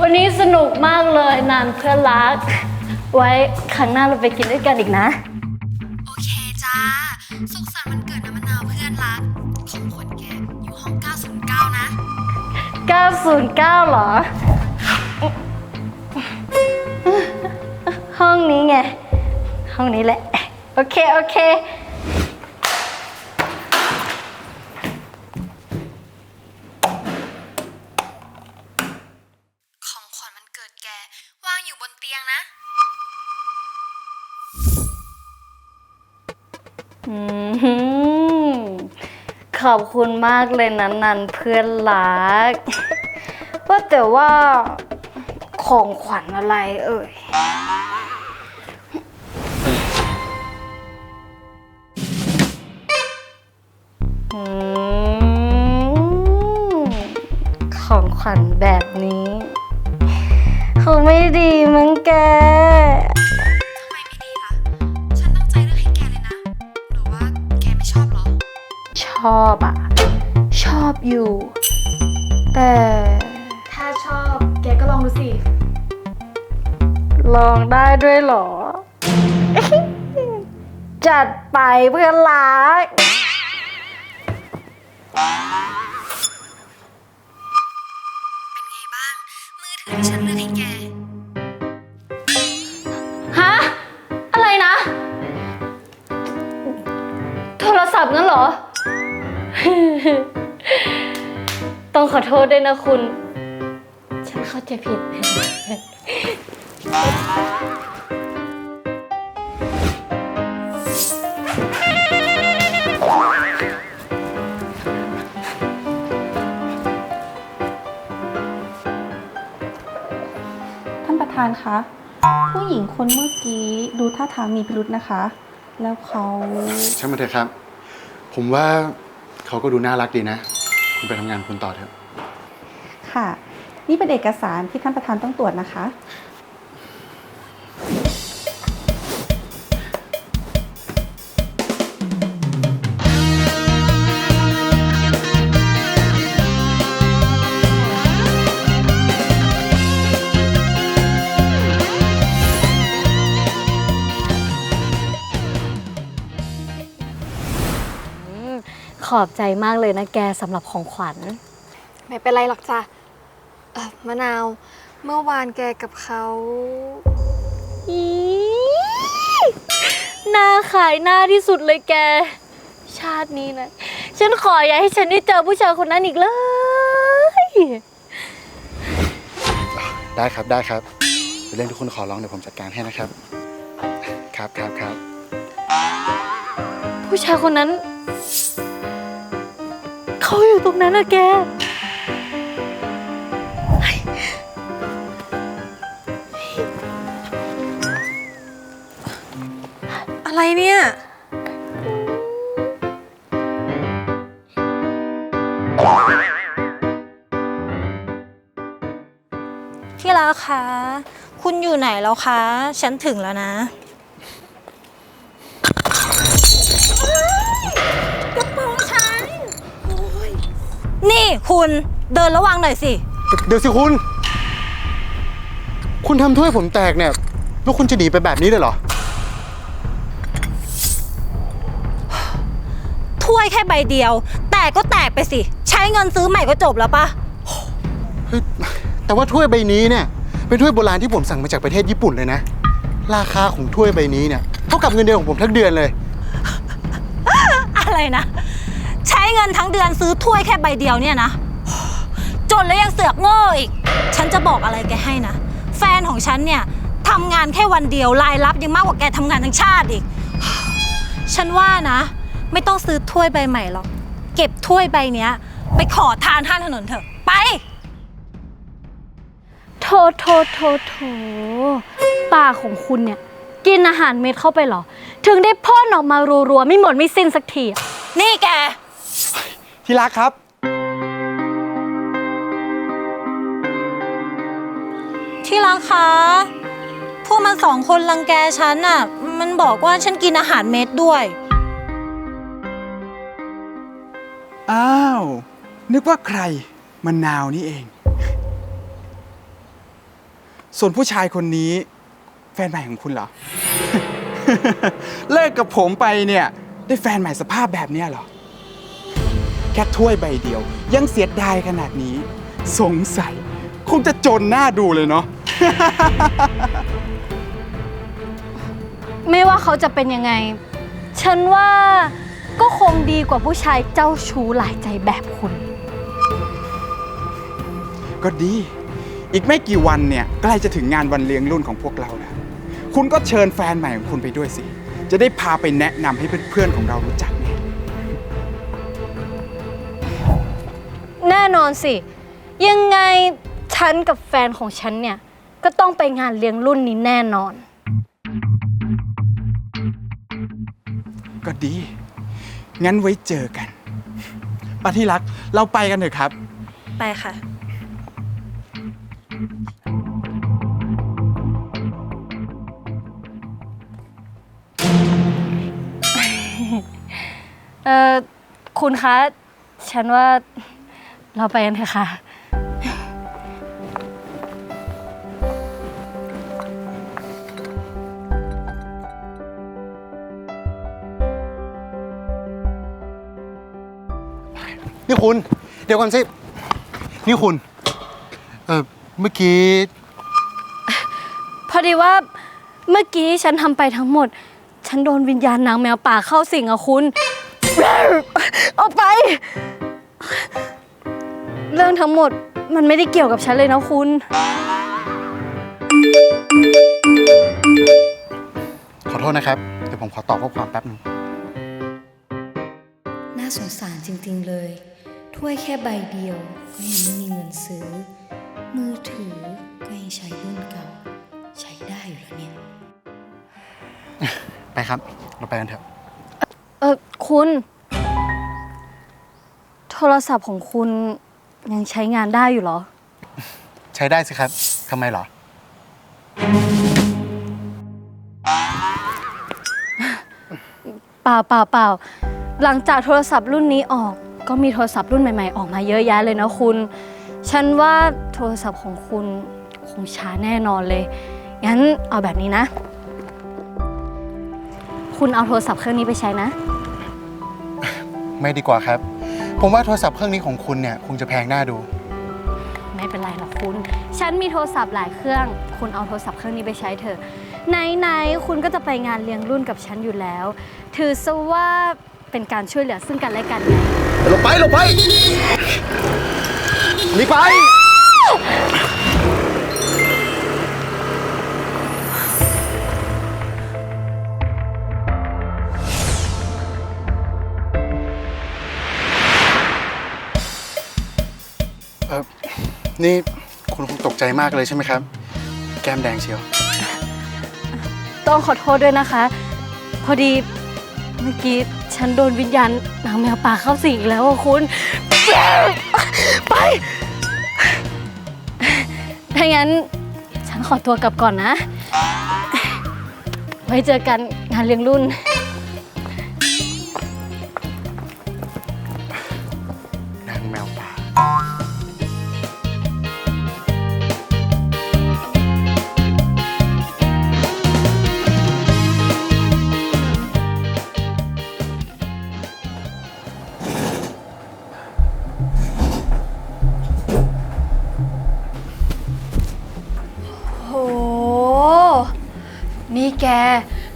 วันนี้สนุกมากเลยนานเพื่อนรัก ไว้ครั้งหน้าเราไปกินด้วยกันอีกนะ โอเคจ้า สุขสันต์วันเกิดน้ำมะนาวเพื่อนรัก ของขวัญแกอยู่ห้อง 909 นะ 909 เหรอ ห้องนี้ไง ห้องนี้แหละ โอเค โอเค อบคุณมากเลยนะนันเพื่อนรัก ว่าแต่ว่าของขวัญอะไรเอ่ย อืม ของขวัญแบบนี้คงไม่ดีมั้งแก อบอะชอบอยู่ แต่ถ้าชอบแกก็ลองดูสิ ลองได้ด้วยเหรอ จัดไปเพื่อนรักเป็นไงบ้าง มือถือที่ฉันเลือกให้แก ฮะ อะไรนะ โทรศัพท์งั้นเหรอ ต้องขอโทษด้วยนะคุณ ฉันเข้าใจผิด ท่านประธานคะ ผู้หญิงคนเมื่อกี้ดูท่าทางมีพิรุษนะคะ แล้วเขา ช่างมันเถอะครับ ผมว่า เขาก็ดูน่ารักดีนะ คุณไปทำงานคุณต่อเถอะ ค่ะ นี่เป็นเอกสารที่ท่านประธานต้องตรวจนะคะ อบใจมากเลยนะแกสำหรับของขวัญ ไม่เป็นไรหรอกจ้ะเอ่อมะนาว เมื่อวานแกกับเขาอีหน้าขายหน้าที่สุดเลยแก ชาตินี้นะ ฉันขออย่าให้ฉันได้เจอผู้ชายคนนั้นอีกเลย ได้ครับได้ครับเป็นเรื่องที่คุณขอร้องเดี๋ยวผมจัดการให้นะครับ ครับครับครับผู้ชายคนนั้น เขาอยู่ตรงนั้นอะแก อะไรเนี่ย ที่รักคะ คุณอยู่ไหนแล้วคะ ฉันถึงแล้วนะ นี่คุณเดินระวังหน่อยสิ เดี๋ยวสิคุณ คุณทำถ้วยผมแตกเนี่ย แล้วคุณจะหนีไปแบบนี้เลยเหรอ ถ้วยแค่ใบเดียว แตกก็แตกไปสิ ใช้เงินซื้อใหม่ก็จบแล้วปะเฮ้ยแต่ว่าถ้วยใบนี้เนี่ย เป็นถ้วยโบราณที่ผมสั่งมาจากประเทศญี่ปุ่นเลยนะ ราคาของถ้วยใบนี้เนี่ย เท่ากับเงินเดือนของผมทั้งเดือนเลย อะไรนะใช้ เงินทั้งเดือนซื้อถ้วยแค่ใบเดียวเนี่ยนะจนแล้วยังเสือกโง่อีก ฉันจะบอกอะไรแกให้นะ แฟนของฉันเนี่ยทำงานแค่วันเดียวรายรับยังมากกว่าแกทำงานทั้งชาติอีก ฉันว่านะ ไม่ต้องซื้อถ้วยใบใหม่หรอก เก็บถ้วยใบเนี้ย ไปขอทานข้างถนนเถอะ ไป โทโทโทโทปากของคุณเนี่ย กินอาหารเม็ดเข้าไปเหรอ ถึงได้พ่นออกมารัวๆ ไม่หมดไม่สิ้นสักทีอะ นี่แก ที่รักครับ ที่รักคะพวกมันสองคนรังแกฉันน่ะ มันบอกว่าฉันกินอาหารเม็ดด้วย อ้าว นึกว่าใครมะนาวนี่เอง ส่วนผู้ชายคนนี้ แฟนใหม่ของคุณเหรอ เลิกกับผมไปเนี่ย ได้แฟนใหม่สภาพแบบเนี้ยเหรอ แค่ถ้วยใบเดียว ยังเสียดายขนาดนี้ สงสัย คงจะจนหน้าดูเลยเนาะ ไม่ว่าเขาจะเป็นยังไง ฉันว่าก็คงดีกว่าผู้ชายเจ้าชู้หลายใจแบบคุณ ก็ดี อีกไม่กี่วันเนี่ย ใกล้จะถึงงานวันเลี้ยงรุ่นของพวกเราแล้วคุณก็เชิญแฟนใหม่ของคุณไปด้วยสิ จะได้พาไปแนะนำให้เพื่อนๆของเรารู้จัก น่นอนสิ ยังไงฉันกับแฟนของฉันเนี่ย ก็ต้องไปงานเลี้ยงรุ่นนี้แน่นอน ก็ดี งั้นไว้เจอกันป้าที่รัก เราไปกันเถอะครับ ไปค่ะ เออคุณคะ ฉันว่า เราไปกันเถอะค่ะ นี่คุณ เดี๋ยวก่อนสิ นี่คุณ เออเมื่อกี้ พอดีว่าเมื่อกี้ฉันทำไปทั้งหมด ฉันโดนวิญญาณนางแมวป่าเข้าสิงอะคุณ ทั้งหมดมันไม่ได้เกี่ยวกับฉันเลยนะคุณ ขอโทษนะครับเดี๋ยวผมขอตอบข้อความแป๊บหนึงน่าสงสารจริงๆเลย ถ้วยแค่ใบเดียวก็ยังไม่มีเงินซื้อ มือถือก็ยังใช้รุ่นเก่า ใช้ได้อยู่แล้วเนี่ย ไปครับ เราไปกันเถอะ เออคุณ โทรศัพท์ของคุณ ยังใช้งานได้อยู่เหรอ ใช้ได้สิครับทำไมเหรอ เปล่าเปล่าเปล่าหลังจากโทรศัพท์รุ่นนี้ออก ก็มีโทรศัพท์รุ่นใหม่ ๆ ออกมาเยอะแยะเลยนะคุณ ฉันว่าโทรศัพท์ของคุณคงช้าแน่นอนเลย งั้นเอาแบบนี้นะ คุณเอาโทรศัพท์เครื่องนี้ไปใช้นะ ไม่ดีกว่าครับ ผมว่าโทรศัพท์เครื่องนี้ของคุณเนี่ยคงจะแพงหน้าดู ไม่เป็นไรหรอกคุณ ฉันมีโทรศัพท์หลายเครื่อง คุณเอาโทรศัพท์เครื่องนี้ไปใช้เถอะไหนๆคุณก็จะไปงานเลี้ยงรุ่นกับฉันอยู่แล้ว ถือซะว่าเป็นการช่วยเหลือซึ่งกันและกันไง หลบไปหลบไปหนีไป เออนี่คุณคงตกใจมากเลยใช่ไหมครับ แก้มแดงเชียว ต้องขอโทษด้วยนะคะ พอดีเมื่อกี้ฉันโดนวิญญาณนางแมวป่าเข้าสิงอีกแล้วอะคุณ ไป ถ้างั้นฉันขอตัวกลับก่อนนะ ไว้เจอกันงานเลี้ยงรุ่นน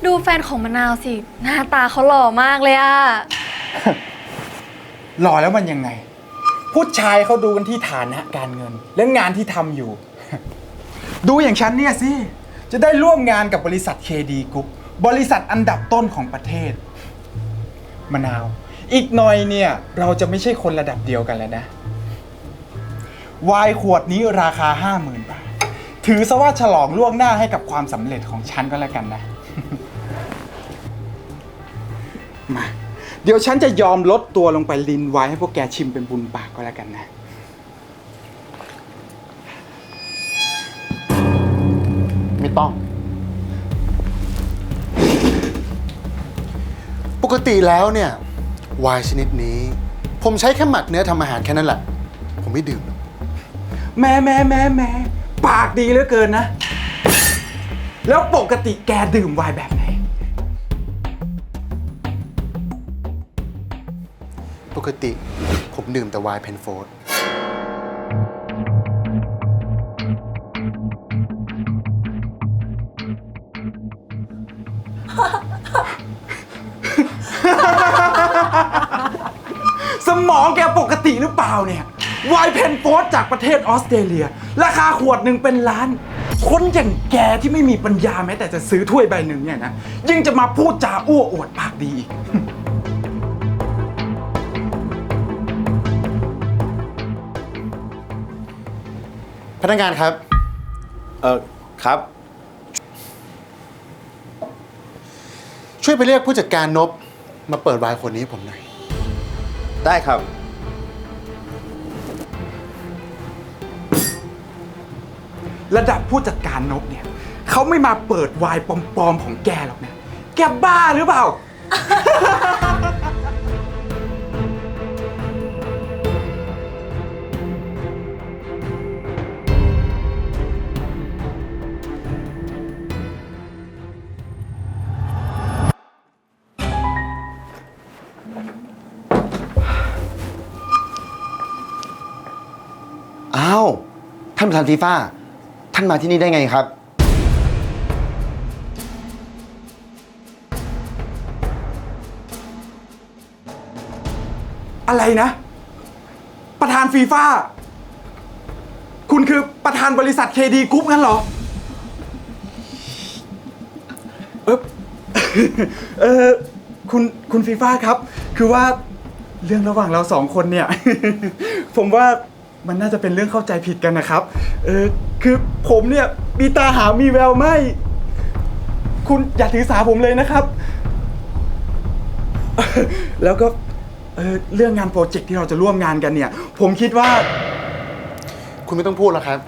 ดูแฟนของมะนาวสิ หน้าตาเขาหล่อมากเลยอะหล่อแล้วมันยังไง ผู้ชายเขาดูกันที่ฐานะการเงิน และงานที่ทำอยู่ ดูอย่างฉันเนี่ยสิ จะได้ร่วมงานกับบริษัทเคดีกรุ๊ปบริษัทอันดับต้นของประเทศ มะนาว อีกหน่อยเนี่ย เราจะไม่ใช่คนระดับเดียวกันแล้วนะ วายขวดนี้ราคา 50,000 บาท ถือซะว่าฉลองล่วงหน้าให้กับความสำเร็จของฉันก็แล้วกันนะ มา เดี๋ยวฉันจะยอมลดตัวลงไปลินไว้ให้พวกแกชิมเป็นบุญปากก็แล้วกันนะ ไม่ต้อง ปกติแล้วเนี่ยวายชนิดนี้ ผมใช้แค่หมักเนื้อทำอาหารแค่นั้นแหละ ผมไม่ดื่มแม่แม่แม่แม่ปากดีเหลือเกินนะ แล้วปกติแกดื่มไวน์แบบไหน ปกติผมดื่มแต่ไวน์เพนโฟร์ดสมองแกปกติหรือเปล่าเนี่ยไวน์เพนโฟสจากประเทศออสเตรเลีย ราคาขวดหนึ่งเป็นล้าน คนอย่างแกที่ไม่มีปัญญาแม้แต่จะซื้อถ้วยใบหนึ่งเนี่ยนะยิ่งจะมาพูดจาอ้วอวดปากดีอีก พนักงานครับ เออครับ ช่วยไปเรียกผู้จัดการนบมาเปิดไวน์คนนี้ให้ผมหน่อย ได้ครับ ระดับผู้จัดการนกเนี่ยเขาไม่มาเปิดวน์ปลอมๆของแกหรอกนะแกบ้าหรือเปล่า อ้าว ท่านประธานฟีฟ่า ท่านมาที่นี่ได้ไงครับ อะไรนะ ประธานฟีฟ่าคุณคือประธานบริษัทเคดีกรุ๊ปงั้นเหรอ เออเออคุณคุณฟีฟ่าครับ คือว่าเรื่องระหว่างเราสองคนเนี่ย ผมว่า มันน่าจะเป็นเรื่องเข้าใจผิดกันนะครับ เออคือผมเนี่ยมีตาหามีแววไม่ คุณอย่าถือสาผมเลยนะครับ แล้วก็เออเรื่องงานโปรเจกต์ที่เราจะร่วมงานกันเนี่ย ผมคิดว่า คุณไม่ต้องพูดแล้วครับ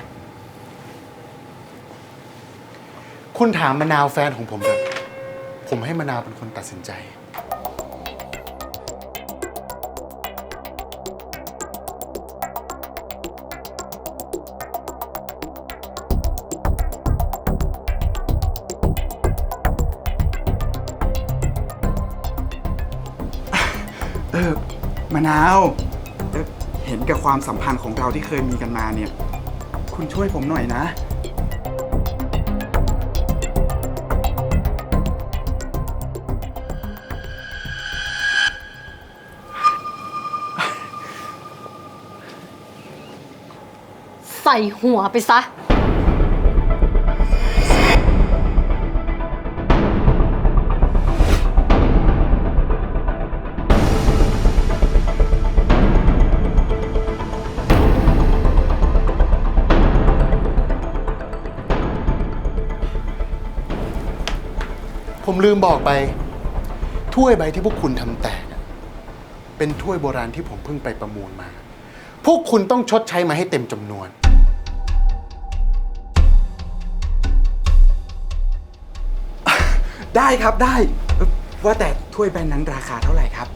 คุณถามมะนาวแฟนของผมเถอะผมให้มะนาวเป็นคนตัดสินใจ มะนาวเอ่อเห็นกับความสัมพันธ์ของเราที่เคยมีกันมาเนี่ย คุณช่วยผมหน่อยนะ ใส่หัวไปซะ ผมลืมบอกไป ถ้วยใบที่พวกคุณทำแตกอะเป็นถ้วยโบราณที่ผมเพิ่งไปประมูลมา พวกคุณต้องชดใช้มาให้เต็มจำนวน ได้ครับได้เอ่อว่าแต่ถ้วยใบนั้นราคาเท่าไหร่ครับ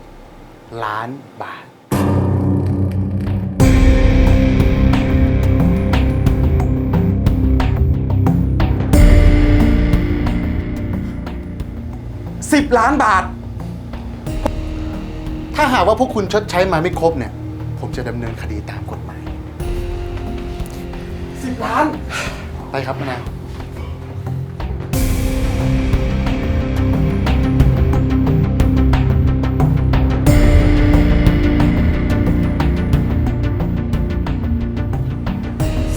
10 ล้านบาท 10 ล้านบาท ถ้าหากว่าพวกคุณชดใช้มาไม่ครบเนี่ย ผมจะดำเนินคดีตามกฎหมาย 10 ล้าน ไปครับมะนาว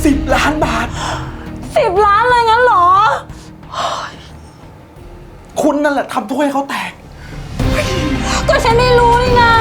10ล้านบาท สิบล้านเลยงั้นเหรอ คุณนั่นแหละทำถ้วยเขาแตก ก็ฉันไม่รู้นี่นะ